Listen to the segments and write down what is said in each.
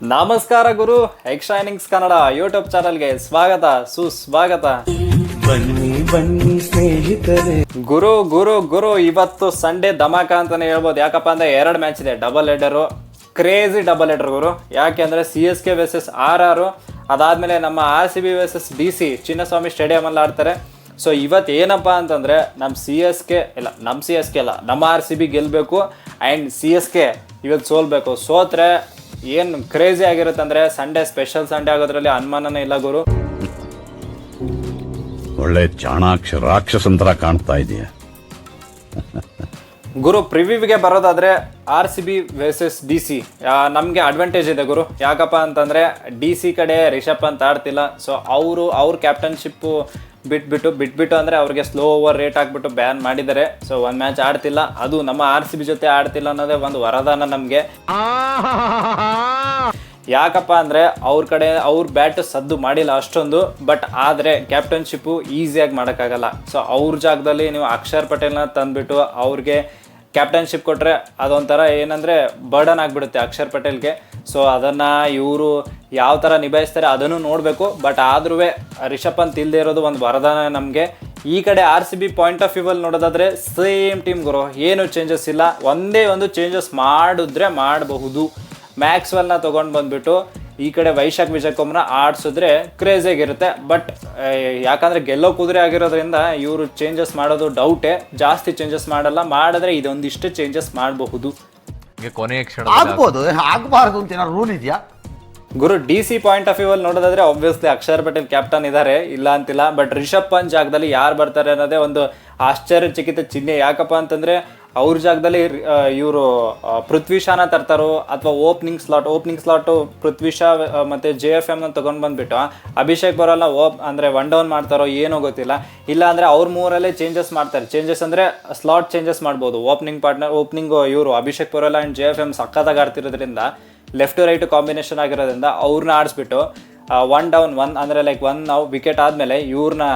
ನಮಸ್ಕಾರ ಗುರು ಎಕ್ಸ್ಟ್ರೈನಿಂಗ್ಸ್ ಕನ್ನಡ ಯೂಟ್ಯೂಬ್ ಚಾನಲ್ಗೆ ಸ್ವಾಗತ ಸುಸ್ವಾಗತ. ಬನ್ನಿ ಬನ್ನಿ ಸ್ನೇಹಿತರೆ. ಗುರು ಗುರು ಗುರು ಇವತ್ತು ಸಂಡೇ ಧಮಾಕ ಅಂತಾನೆ ಹೇಳ್ಬೋದು. ಯಾಕಪ್ಪ ಅಂದ್ರೆ ಎರಡು ಮ್ಯಾಚ್ ಇದೆ double header crazy double header ಗುರು. ಯಾಕೆ ಅಂದ್ರೆ C S K versus R R ಅದಾದ್ಮೇಲೆ ನಮ್ಮ R C B versus D C Chinnaswamy stadium ಅಲ್ಲಿ ಆಡ್ತಾರೆ. ಸೊ ಇವತ್ತು ಏನಪ್ಪ ಅಂತಂದ್ರೆ ನಮ್ಮ ಸಿ ಎಸ್ ಕೆ ಇಲ್ಲ ನಮ್ಮ ಸಿ ಎಸ್ ಕೆ ಅಲ್ಲ ನಮ್ಮ ಆರ್ ಸಿ ಬಿ ಗೆಲ್ಲಬೇಕು ಆ್ಯಂಡ್ ಸಿ ಎಸ್ ಕೆ ಇವತ್ತು ಸೋಲ್ಬೇಕು. ಸೋತ್ರೆ ಏನು ಕ್ರೇಜಿ ಆಗಿರುತ್ತೆ ಅಂದ್ರೆ ಸಂಡೇ ಸ್ಪೆಷಲ್ ಸಂಡೇ ಆಗೋದ್ರಲ್ಲಿ ಅನುಮಾನನೇ ಇಲ್ಲ ಗುರು. ಒಳ್ಳೆ ಚಾಣಾಕ್ಷ ರಾಕ್ಷಸಂತರ ಕಾಣ್ತಾ ಇದೆಯಾ. ಗುರು ಪ್ರಿವ್ಯೂಗೆ ಬರೋದಾದ್ರೆ R C B versus D C ನಮಗೆ ಅಡ್ವಾಂಟೇಜ್ ಇದೆ ಗುರು. ಯಾಕಪ್ಪ ಅಂತಂದರೆ ಡಿ ಸಿ ಕಡೆ ರಿಷಬ್ ಅಂತ ಆಡ್ತಿಲ್ಲ. ಸೊ ಅವರು ಅವ್ರ ಕ್ಯಾಪ್ಟನ್ಶಿಪ್ಪು ಬಿಟ್ಬಿಟ್ಟು ಬಿಟ್ಬಿಟ್ಟು ಅಂದರೆ ಅವ್ರಿಗೆ ಸ್ಲೋ ಓವರ್ ರೇಟ್ ಹಾಕ್ಬಿಟ್ಟು ಬ್ಯಾನ್ ಮಾಡಿದ್ದಾರೆ. ಸೊ ಒಂದು ಮ್ಯಾಚ್ ಆಡ್ತಿಲ್ಲ. ಅದು ನಮ್ಮ ಆರ್ ಸಿ ಬಿ ಜೊತೆ ಆಡ್ತಿಲ್ಲ ಅನ್ನೋದೇ ಒಂದು ವರದಾನ ನಮಗೆ. ಯಾಕಪ್ಪ ಅಂದರೆ ಅವ್ರ ಕಡೆ ಅವ್ರ ಬ್ಯಾಟ್ ಸದ್ದು ಮಾಡಿಲ್ಲ ಅಷ್ಟೊಂದು ಬಟ್ ಆದರೆ ಕ್ಯಾಪ್ಟನ್ಶಿಪ್ಪು ಈಸಿಯಾಗಿ ಮಾಡೋಕ್ಕಾಗಲ್ಲ. ಸೊ ಅವ್ರ ಜಾಗದಲ್ಲಿ ನೀವು ಅಕ್ಷರ್ ಪಟೇಲ್ನ ತಂದುಬಿಟ್ಟು ಅವ್ರಿಗೆ ಕ್ಯಾಪ್ಟನ್ಶಿಪ್ ಕೊಟ್ಟರೆ ಅದೊಂಥರ ಏನಂದರೆ ಬರ್ಡನ್ ಆಗಿಬಿಡುತ್ತೆ ಅಕ್ಷರ್ ಪಟೇಲ್ಗೆ. ಸೊ ಅದನ್ನು ಇವರು ಯಾವ ಥರ ನಿಭಾಯಿಸ್ತಾರೆ ಅದನ್ನು ನೋಡಬೇಕು. ಬಟ್ ಆದ್ರೂ ರಿಷಬ್ ಪಂತ್ ಇಲ್ಲದೆ ಇರೋದು ಒಂದು ವರದಾನ ನಮಗೆ. ಈ ಕಡೆ R C B point of ವ್ಯೂವಲ್ಲಿ ನೋಡೋದಾದರೆ ಸೇಮ್ ಟೀಮ್ ಗುರು. ಏನು ಚೇಂಜಸ್ ಇಲ್ಲ. ಒಂದೇ ಒಂದು ಚೇಂಜಸ್ ಮಾಡಿದ್ರೆ ಮಾಡಬಹುದು. ಮ್ಯಾಕ್ಸ್ವೆಲ್ನ ತೊಗೊಂಡು ಬಂದ್ಬಿಟ್ಟು ಈ ಕಡೆ ವೈಶಾಖ್ ವಿಜಯಕುಮಾರ್ನ ಆಡಿಸಿದ್ರೆ ಕ್ರೇಜಿಯಾಗಿರುತ್ತೆ ಬಟ್ ಯಾಕಂದ್ರೆ ಗೆಲ್ಲೋ ಕುದುರೆ ಆಗಿರೋದ್ರಿಂದ ಇವರು ಚೇಂಜಸ್ ಮಾಡೋದು ಡೌಟೇ ಜಾಸ್ತಿ ಚೇಂಜಸ್ ಮಾಡಲ್ಲ. ಮಾಡಿದ್ರೆ ಇದೊಂದಿಷ್ಟು ಚೇಂಜಸ್ ಮಾಡಬಹುದು. ಕೊನೆಯ ಕ್ಷಣ ಆಗ್ಬೋದು. ಆಗ್ಬಾರ್ದು ಅಂತ ಏನಾದ್ರು ರೂಲ್ ಇದೆಯಾ? ಗುರು D C point of view ಅಲ್ಲಿ ನೋಡೋದಾದ್ರೆ ಆಬ್ವಿಯಸ್ಲಿ ಅಕ್ಷರ್ ಪಟೇಲ್ ಕ್ಯಾಪ್ಟನ್ ಇದ್ದಾರೆ ಇಲ್ಲ ಅಂತಿಲ್ಲ. ಬಟ್ ರಿಷಬ್ ಪಂತ್ ಜಾಗದಲ್ಲಿ ಯಾರು ಬರ್ತಾರೆ ಅನ್ನೋದೇ ಒಂದು ಆಶ್ಚರ್ಯಚಕಿತ ಚಿಹ್ನೆ. ಯಾಕಪ್ಪ ಅಂತಂದ್ರೆ ಅವ್ರ ಜಾಗದಲ್ಲಿ ಇವರು ಪೃಥ್ವಿ ಶಾನ ತರ್ತಾರೋ ಅಥವಾ opening slot opening slot Prithvi Shaw ಮತ್ತೆ ಜೆ ಎಫ್ ಎಮ್ನ ತೊಗೊಂಡು ಬಂದುಬಿಟ್ಟು, ಅಭಿಷೇಕ್ ಬರೋಲ್ಲ, ಓಪ್, ಅಂದರೆ ಒನ್ ಡೌನ್ ಮಾಡ್ತಾರೋ ಏನೋ ಗೊತ್ತಿಲ್ಲ. ಇಲ್ಲ ಅಂದರೆ ಅವ್ರ ಮೂರಲ್ಲೇ ಚೇಂಜಸ್ ಮಾಡ್ತಾರೆ. ಚೇಂಜಸ್ ಅಂದರೆ ಸ್ಲಾಟ್ ಚೇಂಜಸ್ ಮಾಡ್ಬೋದು. ಓಪನಿಂಗ್ ಪಾರ್ಟ್ನರ್ ಓಪನಿಂಗ್ ಇವರು, ಅಭಿಷೇಕ್ ಬರೋಲ್ಲ ಆ್ಯಂಡ್ ಜೆ ಎಫ್ ಎಂ ಸಕ್ಕತ್ತಾಗಿ ಆಡ್ತಿರೋದ್ರಿಂದ ಲೆಫ್ಟ್ ಟು ರೈಟ್ ಕಾಂಬಿನೇಷನ್ ಆಗಿರೋದ್ರಿಂದ ಅವ್ರನ್ನ ಆಡಿಸ್ಬಿಟ್ಟು ಒನ್ ಡೌನ್ ಒನ್ ಅಂದರೆ ಲೈಕ್ ಒನ್ ನಾವು ವಿಕೆಟ್ ಆದಮೇಲೆ ಇವ್ರನ್ನ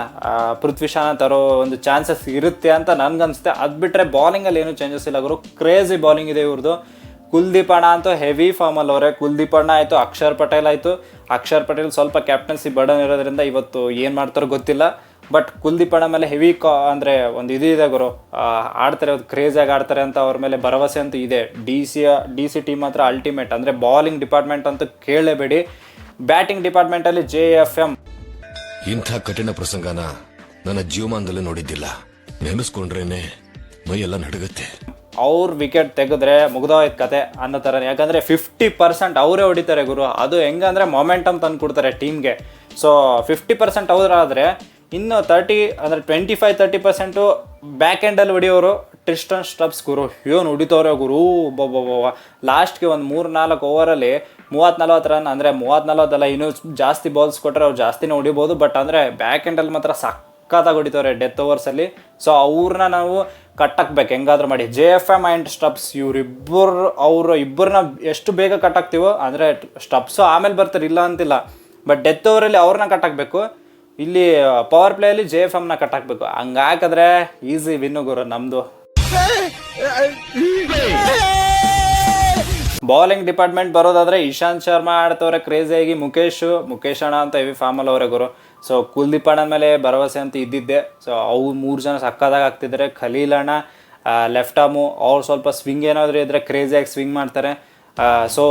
ಪೃಥ್ವಿ ಶಾನ ತರೋ ಒಂದು ಚಾನ್ಸಸ್ ಇರುತ್ತೆ ಅಂತ ನನ್ಗನ್ಸುತ್ತೆ. ಅದು ಬಿಟ್ಟರೆ ಬಾಲಿಂಗಲ್ಲಿ ಏನೂ ಚೇಂಜಸ್ ಇಲ್ಲ ಗುರು. ಕ್ರೇಜಿ ಬಾಲಿಂಗ್ ಇದೆ ಇವ್ರದ್ದು ಕುಲ್ದೀಪ್ ಅಣ್ಣ ಅಂತೂ ಹೆವಿ ಫಾರ್ಮಲ್ಲಿ ಅವರೇ. ಕುಲ್ದೀಪ್ ಅಣ್ಣ ಆಯಿತು, ಅಕ್ಷರ್ ಪಟೇಲ್ ಆಯಿತು. ಅಕ್ಷರ್ ಪಟೇಲ್ ಸ್ವಲ್ಪ ಕ್ಯಾಪ್ಟನ್ಸಿ ಬರ್ಡನ್ ಇರೋದ್ರಿಂದ ಇವತ್ತು ಏನು ಮಾಡ್ತಾರೋ ಗೊತ್ತಿಲ್ಲ. ಬಟ್ ಕುಲ್ದೀಪ್ ಅಣ್ಣ ಮೇಲೆ ಹೆವಿ ಕಾ ಅಂದರೆ ಒಂದು ಇದು ಇದೆ ಗುರು. ಆಡ್ತಾರೆ ಅದು ಕ್ರೇಜಾಗಿ ಆಡ್ತಾರೆ ಅಂತ ಅವ್ರ ಮೇಲೆ ಭರವಸೆ ಅಂತೂ ಇದೆ. D C D C team ಮಾತ್ರ ಅಲ್ಟಿಮೇಟ್ ಅಂದರೆ ಬಾಲಿಂಗ್ ಡಿಪಾರ್ಟ್ಮೆಂಟ್ ಅಂತೂ ಕೇಳಲೇಬೇಡಿ. ಬ್ಯಾಟಿಂಗ್ ಡಿಪಾರ್ಟ್ಮೆಂಟಲ್ಲಿ ಜೆ ಎಫ್ ಎಂ ಇಂಥ ಕಠಿಣ ಪ್ರಸಂಗನ ನನ್ನ ಜೀವಮಾನದಲ್ಲೇ ನೋಡಿದ್ದಿಲ್ಲ. ನೆನೆಸ್ಕೊಂಡ್ರೇನೆ ಮೈಯೆಲ್ಲ ನಡುಗುತ್ತೆ. ಅವ್ರ ವಿಕೆಟ್ ತೆಗೆದ್ರೆ ಮುಗ್ದೋಯ್ತು ಕತೆ ಅನ್ನೋ ಥರ ಯಾಕಂದರೆ ಫಿಫ್ಟಿ ಪರ್ಸೆಂಟ್ ಅವರೇ ಹೊಡಿತಾರೆ ಗುರು. ಅದು ಹೆಂಗಂದ್ರೆ ಮೊಮೆಂಟಮ್ ತಂದು ಕೊಡ್ತಾರೆ ಟೀಮ್ಗೆ ಸೊ ಫಿಫ್ಟಿ ಪರ್ಸೆಂಟ್ ಅವರಾದರೆ ಇನ್ನು ತರ್ಟಿ ಅಂದರೆ twenty five thirty percent back ಎಂಡಲ್ಲಿ ಹೊಡಿಯೋರು ಟ್ರಿಸ್ಟನ್ ಸ್ಟಬ್ಸ್ ಗುರು. ಇವನು ಹೊಡಿತವ್ರೆ ಗುರು. ಬೊಬ್ಬ ಲಾಸ್ಟ್ಗೆ ಒಂದು ಮೂರು ನಾಲ್ಕು ಓವರಲ್ಲಿ ಮೂವತ್ತು ನಲ್ವತ್ತು ರನ್ ಅಂದರೆ ಮೂವತ್ತು ನಲ್ವತ್ತಲ್ಲ ಇನ್ನೂ ಜಾಸ್ತಿ ಬಾಲ್ಸ್ ಕೊಟ್ಟರೆ ಅವ್ರು ಜಾಸ್ತಿನೇ ಹೊಡಿಬೋದು ಬಟ್ ಅಂದರೆ ಬ್ಯಾಕ್ ಎಂಡಲ್ಲಿ ಮಾತ್ರ ಸಕ್ಕತ್ತಾಗಿ ಹೊಡಿತವ್ರೆ ಡೆತ್ ಓವರ್ಸಲ್ಲಿ ಸೊ ಅವ್ರನ್ನ ನಾವು ಕಟ್ಟಾಕ್ಬೇಕು ಹೆಂಗಾದ್ರೂ ಮಾಡಿ J F M and Stubbs ಇವರಿಬ್ಬರು ಅವರು ಇಬ್ಬರನ್ನ ಎಷ್ಟು ಬೇಗ ಕಟ್ಟಾಕ್ತೀವೋ ಅಂದರೆ ಸ್ಟಪ್ಸು ಆಮೇಲೆ ಬರ್ತಾರೆ ಇಲ್ಲ ಅಂತಿಲ್ಲ ಬಟ್ ಡೆತ್ ಓವರಲ್ಲಿ ಅವ್ರನ್ನ ಕಟ್ಟಾಕಬೇಕು ಇಲ್ಲಿ ಪವರ್ ಪ್ಲೇಯಲ್ಲಿ ಜೆ ಎಫ್ ಎಮ್ನ ಕಟ್ಟಾಕಬೇಕು ಹಂಗೆ ಹಾಕಿದ್ರೆ ಈಸಿ ವಿನ್ನು ಗುರು ನಮ್ಮದು ಬೌಲಿಂಗ್ ಡಿಪಾರ್ಟ್ಮೆಂಟ್ ಬರೋದಾದ್ರೆ ಇಶಾಂತ್ ಶರ್ಮಾ ಆಡ್ತವ್ರೆ ಕ್ರೇಜಿಯಾಗಿ ಮುಖೇಶ್ ಮುಖೇಶ್ ಅಣ್ಣ ಅಂತ ಹೆವಿ ಫಾರ್ಮಲ್ಲಿ ಅವರೇ ಗುರು. ಸೊ ಕುಲ್ದೀಪ್ ಅಣ್ಣ ಮೇಲೆ ಭರವಸೆ ಅಂತ ಇದ್ದಿದ್ದೆ. ಸೊ ಅವು ಮೂರು ಜನ ಸಕ್ಕದಾಗ ಆಗ್ತಿದ್ದಾರೆ ಖಲೀಲ್ ಅಣ್ಣ ಲೆಫ್ಟ್ ಆಮು ಅವ್ರು ಸ್ವಲ್ಪ ಸ್ವಿಂಗ್ ಏನಾದರೂ ಇದ್ರೆ ಆಗಿ ಸ್ವಿಂಗ್ ಮಾಡ್ತಾರೆ. ಸೊ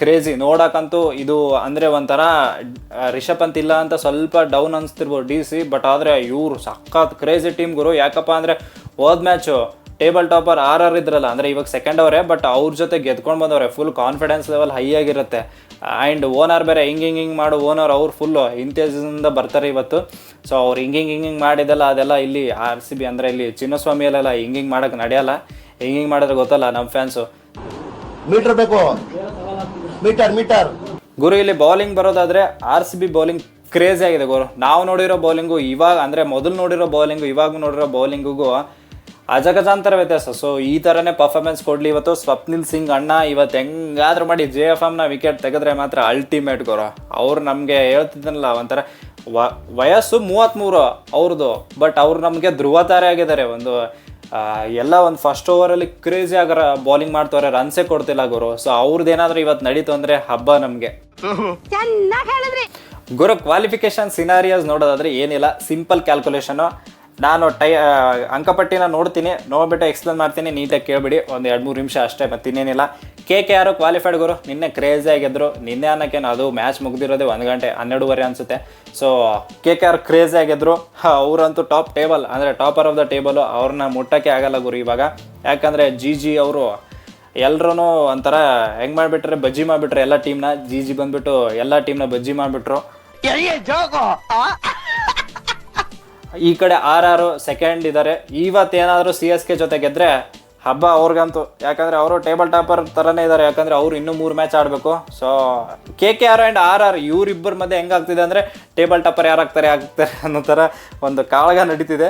ಕ್ರೇಜಿ ನೋಡೋಕ್ಕಂತೂ ಇದು ಅಂದರೆ ಒಂಥರ ರಿಷಬ್ ಪಂತ್ ಇಲ್ಲ ಅಂತ ಸ್ವಲ್ಪ ಡೌನ್ ಅನಿಸ್ತಿರ್ಬೋದು ಡಿ ಸಿ ಬಟ್ ಆದರೆ ಇವರು ಸಖತ್ ಕ್ರೇಜಿ ಟೀಮ್ ಗುರು. ಯಾಕಪ್ಪ ಅಂದರೆ ಹೋದ match table topper R R ಇದ್ರಲ್ಲ ಅಂದರೆ ಇವಾಗ ಸೆಕೆಂಡ್ ಅವರೇ ಬಟ್ ಅವ್ರ ಜೊತೆ ಗೆದ್ಕೊಂಡು ಬಂದವ್ರೆ ಫುಲ್ ಕಾನ್ಫಿಡೆನ್ಸ್ ಲೆವೆಲ್ ಹೈ ಆಗಿರುತ್ತೆ. ಆ್ಯಂಡ್ ಓನರ್ ಬೇರೆ ಹಿಂಗೆ ಹಿಂಗೆ ಹಿಂಗೆ ಮಾಡು ಓನರ್ ಅವ್ರು ಫುಲ್ಲು ಇಂತೇಜಿಂದ ಬರ್ತಾರೆ ಇವತ್ತು. ಸೊ ಅವ್ರು ಹಿಂಗೆ ಹಿಂಗೆ ಹಿಂಗೆ ಮಾಡಿದಲ್ಲ ಮಾಡಿದೆಲ್ಲ ಅದೆಲ್ಲ ಇಲ್ಲಿ ಆರ್ ಸಿ ಬಿ ಅಂದರೆ ಇಲ್ಲಿ ಚಿನ್ನಸ್ವಾಮಿಯಲ್ಲೆಲ್ಲ ಹಿಂಗೆ ಹಿಂಗೆ ಮಾಡಕ್ ನಡೆಯಲ್ಲ. ಹಿಂಗೆ ಹಿಂಗೆ ಮಾಡಿದ್ರೆ ಗೊತ್ತಲ್ಲ ನಮ್ಮ ಫ್ಯಾನ್ಸು ಮೀಟರ್ ಬೇಕು. ಮೀಟರ್ ಮೀಟರ್ ಗುರು ಇಲ್ಲಿ ಬೌಲಿಂಗ್ ಬರೋದಾದ್ರೆ R C B bowling crazy ಆಗಿದೆ ಗುರು. ನಾವು ನೋಡಿರೋ ಬೌಲಿಂಗು ಇವಾಗ ಅಂದರೆ ಮೊದಲು ನೋಡಿರೋ ಬೌಲಿಂಗು ಇವಾಗ ನೋಡಿರೋ ಬೌಲಿಂಗಿಗೂ ಅಜಗಜಾಂತರ ವ್ಯತ್ಯಾಸ. ಸೊ ಈ ಥರನೇ ಪರ್ಫಾರ್ಮೆನ್ಸ್ ಕೊಡಲಿ ಇವತ್ತು ಸ್ವಪ್ನಿಲ್ ಸಿಂಗ್ ಅಣ್ಣ ಇವತ್ತು ಹೆಂಗಾದ್ರೂ ಮಾಡಿ ಜೆ ಎಫ್ ಎಮ್ನ ವಿಕೆಟ್ ತೆಗೆದ್ರೆ ಮಾತ್ರ ಅಲ್ಟಿಮೇಟ್ ಗುರು. ಅವ್ರು ನಮಗೆ ಹೇಳ್ತಿದ್ದನಲ್ಲ ಒಂಥರ ವ ವಯಸ್ಸು ಮೂವತ್ತ್ಮೂರು ಅವ್ರದ್ದು ಬಟ್ ಅವ್ರು ನಮಗೆ ಧ್ರುವತಾರೆ ಆಗಿದ್ದಾರೆ. ಒಂದು ಎಲ್ಲ ಒಂದು ಫಸ್ಟ್ ಓವರಲ್ಲಿ ಕ್ರೇಜಿ ಆಗರ ಬೌಲಿಂಗ್ ಮಾಡ್ತವ್ರೆ ರನ್ಸೇ ಕೊಡ್ತಿಲ್ಲ ಗುರು. ಸೊ ಅವ್ರದ್ದು ಏನಾದರೂ ಇವತ್ತು ನಡೀತು ಅಂದರೆ ಹಬ್ಬ ನಮಗೆ. ಗುರು ಕ್ವಾಲಿಫಿಕೇಶನ್ ಸಿನಾರಿಯಸ್ ನೋಡೋದಾದ್ರೆ ಏನಿಲ್ಲ ಸಿಂಪಲ್ ಕ್ಯಾಲ್ಕುಲೇಷನು ನಾನು ಟೈ ಅಂಕಪಟ್ಟಿನ ನೋಡ್ತೀನಿ, ನೋಡ್ಬಿಟ್ಟು ಎಕ್ಸ್ಪ್ಲೇನ್ ಮಾಡ್ತೀನಿ, ನೀಟಾಗಿ ಕೇಳಿಬಿಡಿ, ಒಂದು ಎರಡು ಮೂರು ನಿಮಿಷ ಅಷ್ಟೇ ಮತ್ತೆ ಇನ್ನೇನಿಲ್ಲ ಕೆ ಕೆ ಆರು ಕ್ವಾಲಿಫೈಡ್ ಗುರು, ನಿನ್ನೆ ಕ್ರೇಜಿ ಆಗಿದ್ರು ನಿನ್ನೆ ಅನ್ನೋಕ್ಕೇನು ಅದು ಮ್ಯಾಚ್ ಮುಗಿದಿರೋದೇ ಒಂದು ಗಂಟೆ, ಹನ್ನೆರಡುವರೆ ಅನಿಸುತ್ತೆ. So K K R crazy ಆಗಿದ್ರು ಅವರಂತೂ ಟಾಪ್ ಟೇಬಲ್ ಅಂದರೆ ಟಾಪರ್ ಆಫ್ ದ ಟೇಬಲು ಅವ್ರನ್ನ ಮುಟ್ಟಕ್ಕೆ ಆಗಲ್ಲ ಗುರು ಇವಾಗ. ಯಾಕಂದರೆ ಜಿ ಜಿ ಅವರು ಎಲ್ಲರೂ ಒಂಥರ ಹೆಂಗೆ ಮಾಡಿಬಿಟ್ರೆ ಬಜ್ಜಿ ಮಾಡಿಬಿಟ್ರೆ ಎಲ್ಲ ಟೀಮ್ನ ಜಿ ಜಿ ಬಂದ್ಬಿಟ್ಟು ಎಲ್ಲ ಟೀಮ್ನ ಬಜ್ಜಿ ಮಾಡಿಬಿಟ್ರು. ಈ ಕಡೆ ಆರ್ ಆರು ಸೆಕೆಂಡ್ ಇದ್ದಾರೆ ಇವತ್ತೇನಾದರೂ ಸಿ ಎಸ್ ಕೆ ಜೊತೆ ಗೆದ್ರೆ ಹಬ್ಬ ಅವ್ರಿಗಂತೂ. ಯಾಕಂದ್ರೆ ಅವರು ಟೇಬಲ್ ಟಾಪರ್ ಥರನೇ ಇದ್ದಾರೆ ಯಾಕಂದ್ರೆ ಅವ್ರು ಇನ್ನೂ ಮೂರು ಮ್ಯಾಚ್ ಆಡಬೇಕು. So K K R and R R ಇವರಿಬ್ಬರ ಮಧ್ಯೆ ಹೆಂಗಾಗ್ತಿದೆ ಅಂದರೆ ಟೇಬಲ್ ಟಾಪರ್ ಯಾರು ಆಗ್ತಾರೆ ಅನ್ನೋ ಥರ ಒಂದು ಕಾಳಗ ನಡೀತಿದೆ.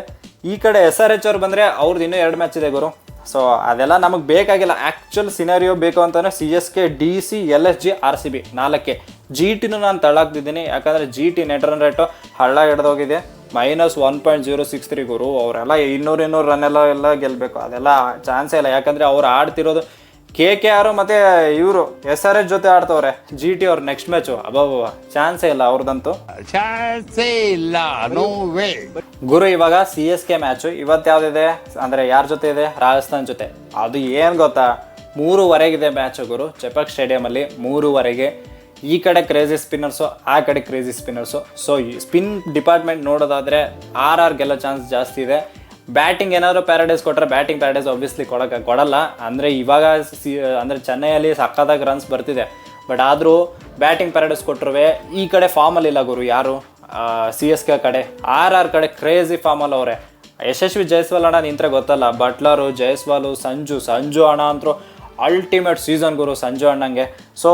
ಈ ಕಡೆ ಎಸ್ ಆರ್ ಎಚ್ ಅವ್ರು ಬಂದರೆ ಅವ್ರದ್ದು ಇನ್ನೂ ಎರಡು ಮ್ಯಾಚ್ ಇದೆ ಗುರು. ಸೊ ಅದೆಲ್ಲ ನಮಗೆ ಬೇಕಾಗಿಲ್ಲ. ಆ್ಯಕ್ಚುಲ್ ಸಿನಾರಿಯೋ ಬೇಕು ಅಂತಂದರೆ C S K, D C, L S G, R C B ನಾಲ್ಕೆ. G ಟಿನೂ ನಾನು ತಳ್ಳಾಕ್ತಿದ್ದೀನಿ ಯಾಕಂದರೆ G T net run rate ಹಳ್ಳ ಹಿಡ್ದೋಗಿದೆ. Minus one point zero six three ಗುರು ಅವರೆಲ್ಲ ಇನ್ನೂರು ಇನ್ನೂರು ರನ್ ಎಲ್ಲ ಎಲ್ಲ ಗೆಲ್ಲಬೇಕು ಅದೆಲ್ಲ ಚಾನ್ಸೇ ಇಲ್ಲ. ಯಾಕಂದರೆ ಅವ್ರು ಆಡ್ತಿರೋದು ಕೆ ಕೆ ಆರು ಮತ್ತು ಇವರು ಎಸ್ ಆರ್ ಎಸ್ ಜೊತೆ ಆಡ್ತವ್ರೆ ಜಿ ಟಿ ಅವ್ರ ನೆಕ್ಸ್ಟ್ ಮ್ಯಾಚು ಅಬ್ಬಬ್ಬ ಚಾನ್ಸೇ ಇಲ್ಲ ಅವ್ರದ್ದಂತೂ ಗುರು ಇವಾಗ ಸಿ ಎಸ್ ಕೆ ಮ್ಯಾಚು ಇವತ್ತು ಯಾವುದಿದೆ? ಅಂದರೆ ಯಾರ ಜೊತೆ ಇದೆ? ರಾಜಸ್ಥಾನ್ ಜೊತೆ. ಅದು ಏನು ಗೊತ್ತಾ? ಮೂರುವರೆಗಿದೆ ಮ್ಯಾಚು ಗುರು ಚೆಪಕ್ ಸ್ಟೇಡಿಯಮಲ್ಲಿ ಮೂರುವರೆಗೆ. ಈ ಕಡೆ ಕ್ರೇಜಿ ಸ್ಪಿನ್ನರ್ಸು ಆ ಕಡೆ crazy spinners so spin department ನೋಡೋದಾದರೆ ಆರ್ ಆರ್ ಗೆಲ್ಲೋ ಚಾನ್ಸ್ ಜಾಸ್ತಿ ಇದೆ. ಬ್ಯಾಟಿಂಗ್ ಏನಾದರೂ ಪ್ಯಾರಡೈಸ್ ಕೊಟ್ಟರೆ ಬ್ಯಾಟಿಂಗ್ ಪ್ಯಾರಡೈಸ್ ಒಬ್ವಿಯಸ್ಲಿ ಕೊಡೋಕೆ ಕೊಡಲ್ಲ. ಅಂದರೆ ಇವಾಗ ಸಿ ಅಂದರೆ ಚೆನ್ನೈಯಲ್ಲಿ ಸಕ್ಕತ್ತಾಗಿ ರನ್ಸ್ ಬರ್ತಿದೆ. ಬಟ್ ಆದರೂ ಬ್ಯಾಟಿಂಗ್ ಪ್ಯಾರಡೈಸ್ ಕೊಟ್ಟರುವೆ ಈ ಕಡೆ ಫಾರ್ಮಲ್ಲಿ ಇಲ್ಲ ಗುರು, ಯಾರು? ಸಿ ಎಸ್ ಕೆ ಕಡೆ. ಆರ್ ಆರ್ ಕಡೆ ಕ್ರೇಜಿ ಫಾರ್ಮಲ್ ಅವರೇ. ಯಶಸ್ವಿ ಜೈಸ್ವಾಲ್ ಅಣ್ಣ ನಿಂತ್ರೆ ಗೊತ್ತಲ್ಲ. ಬಟ್ಲರು, ಜೈಸ್ವಾಲು, ಸಂಜು ಸಂಜು ಅಣ್ಣ ಅಂತರೂ ಅಲ್ಟಿಮೇಟ್ ಸೀಸನ್ ಗುರು ಸಂಜು ಅಣ್ಣಂಗೆ. ಸೊ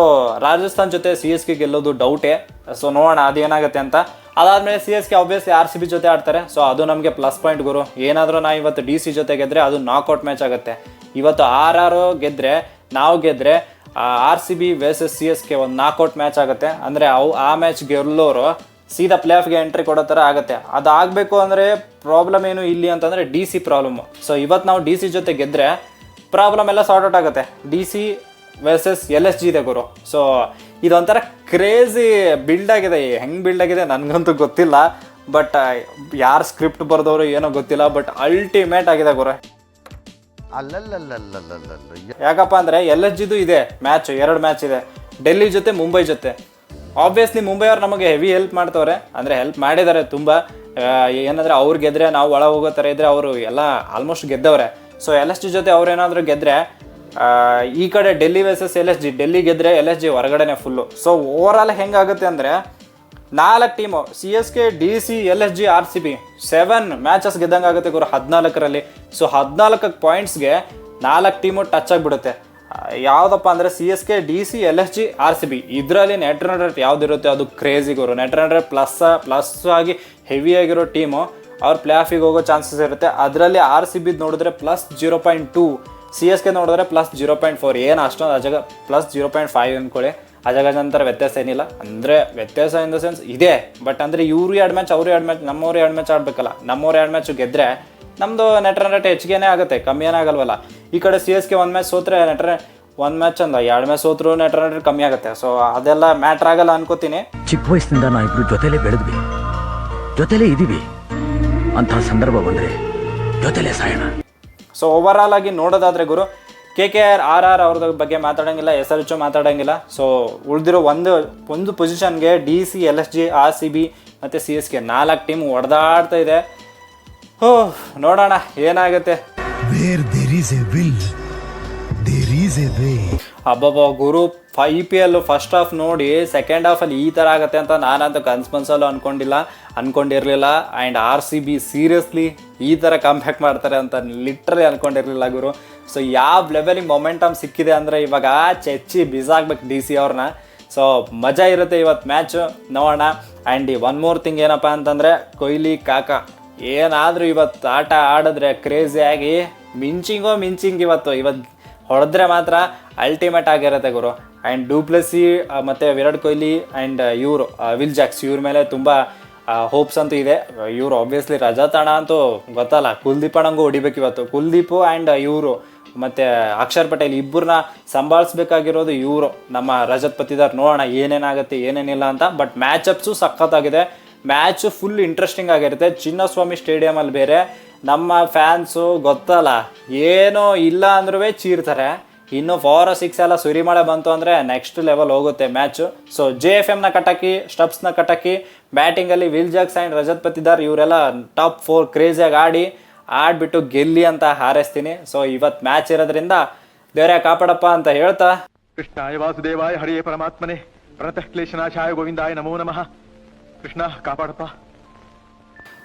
ರಾಜಸ್ಥಾನ್ ಜೊತೆ ಸಿ ಎಸ್ ಕೆ ಗೆಲ್ಲೋದು ಡೌಟೇ ಸೊ ನೋಡೋಣ, ಅದೇನಾಗುತ್ತೆ ಅಂತ. ಅದಾದಮೇಲೆ C S K obviously R C B ಜೊತೆ ಆಡ್ತಾರೆ. ಸೊ ಅದು ನಮಗೆ ಪ್ಲಸ್ ಪಾಯಿಂಟ್ ಗುರು. ಏನಾದರೂ ನಾ ಇವತ್ತು ಡಿ ಸಿ ಜೊತೆ ಗೆದ್ರೆ ಅದು ನಾಕ್ಔಟ್ ಮ್ಯಾಚ್ ಆಗುತ್ತೆ. ಇವತ್ತು ಆರ್ ಆರು ಗೆದ್ದರೆ ನಾವು ಗೆದ್ದರೆ R C B versus C S K ಒಂದು ನಾಕ್ಔಟ್ ಮ್ಯಾಚ್ ಆಗುತ್ತೆ. ಅಂದರೆ ಅವು, ಆ ಮ್ಯಾಚ್ ಗೆಲ್ಲೋರು ಸೀದಾ ಪ್ಲೇ ಆಫ್ಗೆ ಎಂಟ್ರಿ ಕೊಡೋ ಥರ ಆಗುತ್ತೆ. ಅದಾಗಬೇಕು ಅಂದರೆ ಪ್ರಾಬ್ಲಮ್ ಏನು ಇಲ್ಲಿ ಅಂತಂದರೆ ಡಿ ಸಿ ಪ್ರಾಬ್ಲಮ್ಮು ಸೊ ಇವತ್ತು ನಾವು ಡಿ ಸಿ ಜೊತೆ ಗೆದ್ದರೆ ಪ್ರಾಬ್ಲಮ್ ಎಲ್ಲ ಸಾರ್ಟ್ ಔಟ್ ಆಗುತ್ತೆ. D C versus L S G ಇದೆ ಗುರು. ಸೊ ಇದೊಂಥರ ಕ್ರೇಜಿ ಬಿಲ್ಡ್ ಆಗಿದೆ. ಹೆಂಗೆ ಬಿಲ್ಡ್ ಆಗಿದೆ ನನಗಂತೂ ಗೊತ್ತಿಲ್ಲ. ಬಟ್ ಯಾರು ಸ್ಕ್ರಿಪ್ಟ್ ಬರೆದವರು ಏನೋ ಗೊತ್ತಿಲ್ಲ. ಬಟ್ ಅಲ್ಟಿಮೇಟ್ ಆಗಿದೆ ಗುರು. ಯಾಕಪ್ಪ ಅಂದರೆ ಎಲ್ ಎಸ್ ಜಿದು ಇದೆ ಮ್ಯಾಚ್ ಎರಡು ಮ್ಯಾಚ್ ಇದೆ. ಡೆಲ್ಲಿ ಜೊತೆ ಮುಂಬೈ ಜೊತೆ. ಆಬ್ವಿಯಸ್ಲಿ ಮುಂಬೈ ಅವ್ರು ನಮಗೆ ಹೆವಿ ಹೆಲ್ಪ್ ಮಾಡ್ತವ್ರೆ. ಅಂದರೆ ಹೆಲ್ಪ್ ಮಾಡಿದ್ದಾರೆ ತುಂಬ. ಏನಂದರೆ ಅವ್ರು ಗೆದ್ರೆ ನಾವು ಒಳ ಹೋಗೋ ಥರ ಇದ್ದರೆ ಅವರು ಎಲ್ಲ ಆಲ್ಮೋಸ್ಟ್ ಗೆದ್ದವ್ರೆ. ಸೊ ಎಲ್ ಎಸ್ ಜಿ ಜೊತೆ ಅವ್ರು ಏನಾದರೂ ಗೆದ್ದರೆ ಈ ಕಡೆ Delhi versus L S G Delhi ಗೆದ್ದರೆ ಎಲ್ ಎಸ್ ಜಿ ಹೊರಗಡೆನೆ ಫುಲ್ಲು ಸೊ ಓವರ್ ಆಲ್ ಹೆಂಗಾಗುತ್ತೆ ಅಂದರೆ, ನಾಲ್ಕು team C S K D C L S G R C B seven matches ಗೆದ್ದಂಗೆ ಆಗುತ್ತೆ ಗುರು ಹದಿನಾಲ್ಕರಲ್ಲಿ. ಸೊ ಹದಿನಾಲ್ಕು ಪಾಯಿಂಟ್ಸ್ಗೆ ನಾಲ್ಕು ಟೀಮು ಟಚ್ ಆಗಿಬಿಡುತ್ತೆ. ಯಾವುದಪ್ಪ ಅಂದರೆ C S K D C L S G R C B ಇದರಲ್ಲಿ ನೆಟ್ ರನ್ ರೇಟ್ ಯಾವುದಿರುತ್ತೆ ಅದು ಕ್ರೇಜಿ ಗುರು. Net run rate plus plus ಆಗಿ ಹೆವಿಯಾಗಿರೋ ಟೀಮು ಅವ್ರು ಪ್ಲೇ ಆಫಿಗೆ ಹೋಗೋ ಚಾನ್ಸಸ್ ಇರುತ್ತೆ. ಅದರಲ್ಲಿ ಆರ್ ಸಿ ಬಿದ್ ನೋಡಿದ್ರೆ plus zero point two C S K ನೋಡಿದ್ರೆ ಪ್ಲಸ್ ಜೀರೋ ಪಾಯಿಂಟ್ ಫೋರ್ ಏನು ಅಷ್ಟೊಂದು ಅಜಗ ಪ್ಲಸ್ ಜೀರೋ ಪಾಯಿಂಟ್ ಫೈವ್ ಅಂದ್ಕೊಳ್ಳಿ ಅಜಗಜಂತರ ವ್ಯತ್ಯಾಸ ಏನಿಲ್ಲ. ಅಂದರೆ ವ್ಯತ್ಯಾಸ ಇನ್ ದ ಸೆನ್ಸ್ ಇದೆ. ಬಟ್ ಅಂದರೆ ಇವರು ಎರಡು ಮ್ಯಾಚ್ ಅವರು ಎರಡು ಮ್ಯಾಚ್ ನಮ್ಮವ್ರು ಎರಡು ಮ್ಯಾಚ್ ಆಡಬೇಕಲ್ಲ. ನಮ್ಮವ್ರು ಎರಡು ಮ್ಯಾಚು ಗೆದ್ದರೆ ನಮ್ಮದು ನೆಟ್ ರನ್ ಆಗುತ್ತೆ, ಕಮ್ಮಿ ಏನಾಗಲ್ವಲ್ಲ ಈ ಕಡೆ ಸಿ ಎಸ್ ಕೆ ಒಂದು ಮ್ಯಾಚ್ ಸೋತ್ರೆ ನೆಟ್ರೆ ಒಂದು ಮ್ಯಾಚ್ ಅಂದ, ಎರಡು ಮ್ಯಾಚ್ ಸೋತ್ರು ನೆಟ್ ಕಮ್ಮಿ ಆಗುತ್ತೆ. ಸೊ ಅದೆಲ್ಲ ಮ್ಯಾಟ್ರ್ ಆಗಲ್ಲ ಅನ್ಕೋತೀನಿ. ಚಿಕ್ಕ ವಯಸ್ಸಿನಿಂದ ನಾವಿಬ್ರು ಜೊತೆಲೇ ಬೆಳೆದ್ವಿ. ಜೊತೆಲೇ ಇದೀವಿ. ಅಂತಹ ಸಂದರ್ಭ ಬಂದರೆ ಜೊತೆಲೇ ಸಾಯೋಣ. ಸೊ ಓವರ್ ಆಲ್ ಆಗಿ ನೋಡೋದಾದ್ರೆ ಗುರು K K R R R ಅವ್ರದ ಬಗ್ಗೆ ಮಾತಾಡೋಂಗಿಲ್ಲ ಎಸ್ ಎಲ್ ಎಚ್ ಮಾತಾಡೋಂಗಿಲ್ಲ. ಸೊ ಉಳಿದಿರೋ ಒಂದು ಒಂದು ಪೊಸಿಷನ್ಗೆ D C L S G R C B ಮತ್ತು ಸಿ ಎಸ್ ಕೆ ನಾಲ್ಕು ಟೀಮ್ ಹೊಡೆದಾಡ್ತಾ ಇದೆ. ಹೋ ನೋಡೋಣ ಏನಾಗುತ್ತೆ. ಅಬ್ಬಬ್ಬ, ಗುರು I P L first half ನೋಡಿ ಸೆಕೆಂಡ್ ಹಾಫಲ್ಲಿ ಈ ಥರ ಆಗುತ್ತೆ ಅಂತ ನಾನಂತೂ ಕನ್ಸ್ಪನ್ಸಲ್ಲೂ ಅಂದ್ಕೊಂಡಿಲ್ಲ ಅಂದ್ಕೊಂಡಿರಲಿಲ್ಲ and R C B seriously ಈ ಥರ ಕಂಬ್ಯಾಕ್ ಮಾಡ್ತಾರೆ ಅಂತ ಲಿಟ್ರಲಿ ಅಂದ್ಕೊಂಡಿರಲಿಲ್ಲ ಗುರು. ಸೊ ಯಾವ ಲೆವೆಲಿಗೆ ಮೊಮೆಂಟಮ್ ಸಿಕ್ಕಿದೆ ಅಂದರೆ ಇವಾಗ ಚೆಚ್ಚಿ ಬಿಸಾಕ್ಬೇಕು ಡಿ ಸಿ ಅವ್ರನ್ನ. ಸೊ ಮಜಾ ಇರುತ್ತೆ ಇವತ್ತು ಮ್ಯಾಚು ನೋಡೋಣ. ಆ್ಯಂಡ್ ಒನ್ ಮೋರ್ ಥಿಂಗ್ ಏನಪ್ಪ ಅಂತಂದರೆ, ಕೊಹ್ಲಿ, ಕಾಕ, ಏನಾದರೂ ಇವತ್ತು ಆಟ ಆಡಿದ್ರೆ ಕ್ರೇಜಿಯಾಗಿ ಮಿಂಚಿಂಗೋ ಮಿಂಚಿಂಗ್ ಇವತ್ತು. ಇವತ್ತು ಹೊಡೆದ್ರೆ ಮಾತ್ರ ಅಲ್ಟಿಮೇಟ್ ಆಗಿರುತ್ತೆ ಗುರು. ಆ್ಯಂಡ್ ಡೂಪ್ಲೆಸಿ ಮತ್ತು ವಿರಾಟ್ ಕೊಹ್ಲಿ ಆ್ಯಂಡ್ ಇವರು ವಿಲ್ ಜಾಕ್ಸ್ ಇವ್ರ ಮೇಲೆ ತುಂಬ ಹೋಪ್ಸ್ ಅಂತೂ ಇದೆ. ಇವರು ಆಬ್ವಿಯಸ್ಲಿ ರಜತಾಣ ಅಂತೂ ಗೊತ್ತಲ್ಲ, ಕುಲ್ದೀಪ್ ಅಣ್ಣಂಗೂ ಹೊಡಿಬೇಕು ಇವತ್ತು. ಕುಲ್ದೀಪು ಆ್ಯಂಡ್ ಇವರು, ಮತ್ತು, ಅಕ್ಷರ್ ಪಟೇಲ್ ಇಬ್ಬರನ್ನ ಸಂಭಾಳಿಸ್ಬೇಕಾಗಿರೋದು ಇವರು. ನಮ್ಮ ರಜತ್ ಪತಿದಾರ್ ನೋಡೋಣ ಏನೇನಾಗುತ್ತೆ, ಏನೇನಿಲ್ಲ ಅಂತ. ಬಟ್ ಮ್ಯಾಚಪ್ಸು ಸಖತ್ತಾಗಿದೆ. ಮ್ಯಾಚ್ ಫುಲ್ ಇಂಟ್ರೆಸ್ಟಿಂಗ್ ಆಗಿರುತ್ತೆ. ಚಿನ್ನಸ್ವಾಮಿ ಸ್ಟೇಡಿಯಮಲ್ಲಿ ಬೇರೆ. ನಮ್ಮ ಫ್ಯಾನ್ಸು ಗೊತ್ತಲ್ಲ. ಏನೋ ಇಲ್ಲ ಅಂದ್ರೂ ಚೀರ್ತಾರೆ. ಇನ್ನು ಫೋರ್ ಸಿಕ್ಸ್ ಎಲ್ಲ ಸುರಿಮಳೆ ಬಂತು ಅಂದರೆ ನೆಕ್ಸ್ಟ್ ಲೆವೆಲ್ ಹೋಗುತ್ತೆ ಮ್ಯಾಚು ಸೊ ಜೆ ಎಫ್ ಎಮ್ನ ಕಟ್ಟಾಕಿ ಸ್ಟಬ್ಸ್ನ ಕಟ್ಟಾಕಿ ಬ್ಯಾಟಿಂಗಲ್ಲಿ Will Jacks and Rajat Patidar ಇವರೆಲ್ಲ ಟಾಪ್ ಫೋರ್ ಕ್ರೇಜಿಯಾಗಿ ಆಡಿ, ಆಡಿಬಿಟ್ಟು ಗೆಲ್ಲಿ ಅಂತ ಹಾರೈಸ್ತೀನಿ. ಸೊ ಇವತ್ತು ಮ್ಯಾಚ್ ಇರೋದ್ರಿಂದ ದೇವರೇ ಕಾಪಾಡಪ್ಪ ಅಂತ ಹೇಳ್ತಾ. ಕೃಷ್ಣಾಯ ವಾಸುದೇವಾಯ ಹರಿಯೇ ಪರಮಾತ್ಮನೇ. ಪ್ರಣತಃ ಕ್ಲೇಶನಾಶಾಯ ಗೋವಿಂದಾಯ ನಮೋ ನಮಃ. ಕೃಷ್ಣ ಕಾಪಾಡಪ್ಪ.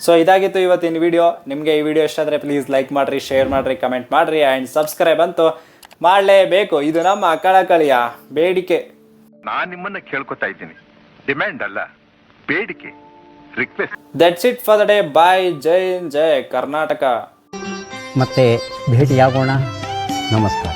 ಸೊ ಇದಾಗಿತ್ತು ಇವತ್ತಿನ ವಿಡಿಯೋ ನಿಮಗೆ ಈ ವಿಡಿಯೋ ಇಷ್ಟ ಆದರೆ ಪ್ಲೀಸ್ ಲೈಕ್ ಮಾಡಿರಿ ಶೇರ್ ಮಾಡಿರಿ ಕಮೆಂಟ್ ಮಾಡಿರಿ ಆ್ಯಂಡ್ ಸಬ್ಸ್ಕ್ರೈಬ್ ಅಂತೂ ಮಾಡಲೇಬೇಕು. ಇದು ನಮ್ಮ ಕಳಕಳಿಯ ಬೇಡಿಕೆ. ನಾನು ನಿಮ್ಮನ್ನ ಕೇಳ್ಕೊತಾ ಇದ್ದೀನಿ. ಡಿಮ್ಯಾಂಡ್ ಅಲ್ಲ ಬೇಡಿಕೆ request that's it for the day bye ಜೈ ಜೈ ಕರ್ನಾಟಕ ಮತ್ತೆ ಭೇಟಿಯಾಗೋಣ. ನಮಸ್ಕಾರ.